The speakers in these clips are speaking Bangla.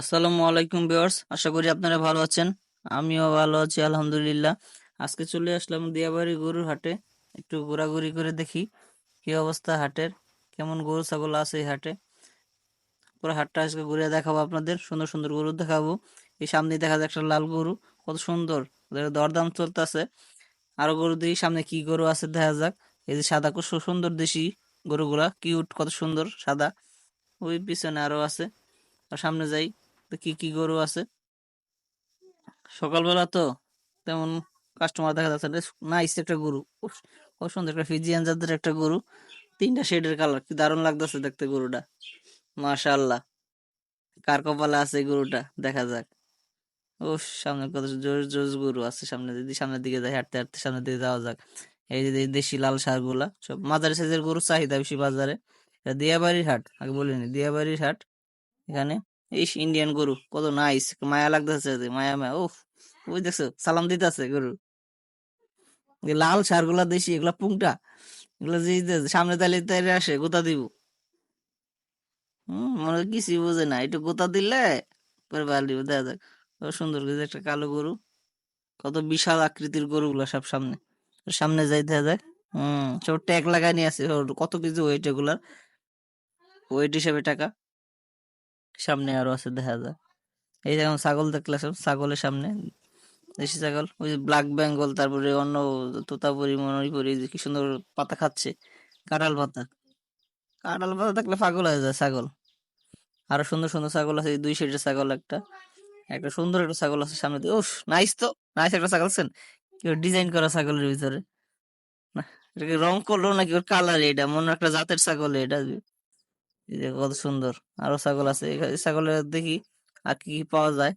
আসসালামু আলাইকুম ভিউয়ার্স, আশা করি আপনারা ভালো আছেন। আমিও ভালো আছি, আলহামদুলিল্লাহ। আজকে চলে আসলাম দিয়াবাড়ি গরুর হাটে, একটু ঘোরাঘুরি করে দেখি কি অবস্থা হাটের, কেমন গরু ছাগল আছে এই হাটে। পুরো হাটটা আজকে ঘুরে দেখাবো আপনাদের, সুন্দর সুন্দর গরু দেখাবো। এই সামনে দেখা যায় একটা লাল গরু, কত সুন্দর, ওদের দরদাম চলতেছে। আরও গরু দিয়ে সামনে কি গরু আছে দেখা যাক। এই যে সাদা খুব সুন্দর দেশি গরুগুলা, কিউট, কত সুন্দর সাদা। ওই পিছনে আরও আছে। আর সামনে যাই কি কি গরু আছে? সকালবেলা তো তেমন কাস্টমার দেখা যাচ্ছে নাইস একটা গরু। কত সুন্দর একটা ফিজিয়ান জাতের একটা গরু। তিনটা শেডের কালার কি দারুণ লাগতেছে দেখতে গরুটা। মাশাআল্লাহ। কার কপালে আছে গরুটা? দেখা যাক। ও সামনে কত জোর জোর গরু আছে সামনে যদি সামনের দিকে যাই হাঁটতে হাঁটতে সামনের দিকে যাওয়া যাক। এই যে দেশি লাল সারগুলা সব মাঝারি সাইজের গরু চাহিদা বেশি বাজারে। দিয়াবাড়ির হাট, আগে বলিনি, দিয়াবাড়ির হাট। এখানে এই ইন্ডিয়ান গরু, কত নাইস মায়া লাগতেছে মায়া মায়া, উফ ওই দেখছ সালাম দিতেছে গরু। লাল সারগুলা দেশি, এগুলা পুংটা যে সামনে তালে তাইলে আসে, গোতা দিব। হম, মনে কিছুই বোঝে না, একটু গোতা দিলে পরে ভালো দিব, দেখা যাক। সুন্দর একটা কালো গরু, কত বিশাল আকৃতির গরুগুলা সব সামনে। সামনে যাই, দেখা যায় হম সব ট্যাগ লাগাই নিয়ে আছে কত কিছু ওয়েট এগুলার? ওয়েট হিসেবে টাকা। সামনে আরও আছে, দেখা যায় এই যেমন ছাগল দেখলে ছাগলের সামনে, দেশি ছাগল, ওই যে ব্ল্যাক বেঙ্গল তারপরে অন্য তোতাপুরি মনিপুরি যে কি সুন্দর পাতা খাচ্ছে, কাঁঠাল পাতা। কাঁঠাল পাতা থাকলে পাগল হয়ে যায় ছাগল। আরও সুন্দর সুন্দর ছাগল আছে দুই সাইডের ছাগল একটা। একটা সুন্দর একটা ছাগল আছে সামনে দিয়ে। উফ নাইস তো নাইস একটা ছাগল আছেন ডিজাইন করা ছাগলের ভিতরে। রং করল নাকি ওর কালার এটা মনে একটা জাতের ছাগল এটা। কত সুন্দর। আরও ছাগল আছে। ছাগলের দেখি আর কি পাওয়া যায়।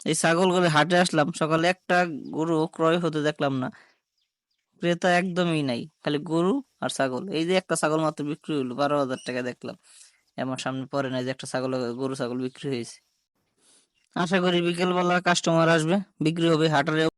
এই ছাগল ছাগলগুলো হাটে আসলাম। সকালে একটা গরু ক্রয় হতে দেখলাম না। ক্রেতা একদমই নাই। খালি গরু আর ছাগল। এই যে একটা ছাগল মাত্র বিক্রি হলো বারো হাজার টাকা দেখলাম। এমন সামনে পরে নাই যে একটা ছাগল, গরু ছাগল বিক্রি হয়েছে। আশা করি বিকেল বেলা কাস্টমার আসবে। বিক্রি হবে হাটের